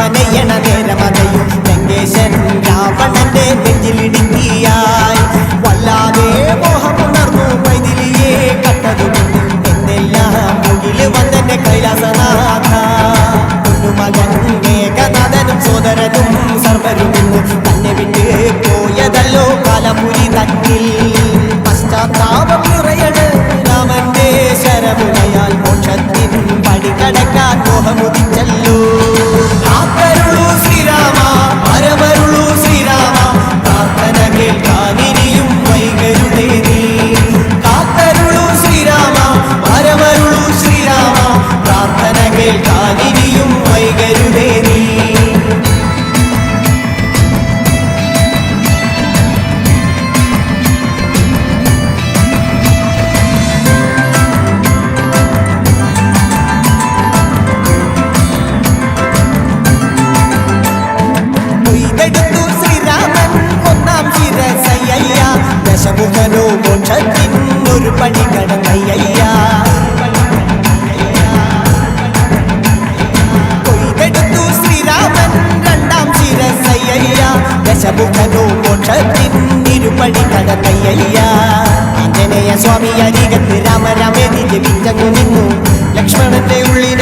മനയണ നേരമതയും വെങ്കേശൻ രാവണന്റെ നെഞ്ചിലിടുങ്ങിയായി വല്ലാതെ മോഹമുണർന്നു പൈതിലിയെ കട്ടതുകൊണ്ട് എന്തെല്ലാം മുകിൽ വന്നെ കൈലാസനാഥ. പൊന്നുമകൻ ഏകനാഥനും സോദരനും സർവരും തന്നെ വിട്ട് പോയതല്ലോ കാലപുരി തന്നിൽ. പശ്ചാത്താപം നിറയണ് രാമന്റെ ശരമുടയാൽ മോക്ഷത്തിൻ പടി കടക്കാൻ മോഹമുദിച്ചല്ലോ. കൊയ്തെടുത്തു ശ്രീരാമൻ ഒന്നാം ശിരസയ്യ ദശമുഖനോ മോക്ഷത്തിനൊരു പടി കടന്നയ്യ കൊയ്തെടുത്തു ശ്രീരാമൻ രണ്ടാം ശിരസയ്യ ദശമുഖനോ മോക്ഷത്തിൻ ഇരുപടി കടന്നയ്യ സ്വാമി അരികത്ത് രാമരാമേതി ജപിച്ചങ്ങു നിന്നു. ലക്ഷ്മണന്റെ ഉള്ളിൽ